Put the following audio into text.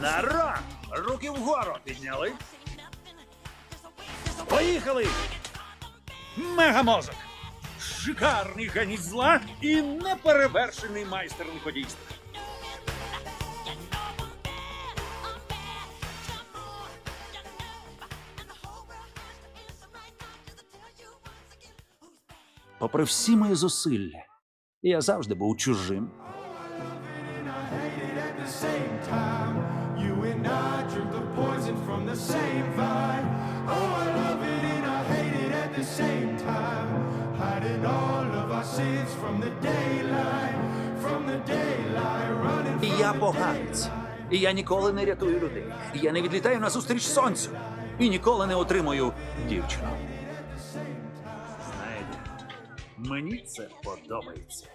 Народ! Руки вгору підняли. Поїхали! Мегамозок! Шикарний геність зла і неперевершений майстер лиходійства. Попри всі мої зусилля, я завжди був чужим. You and I drink the poison from the same vine. Oh, I love it and I hate it at the same time. Hiding all of our sins from the daylight, from the daylight, running І from the поганець. І я ніколи не рятую людей. І я не відлітаю назустріч сонцю. І ніколи не отримую дівчину. Знаєте, мені це подобається.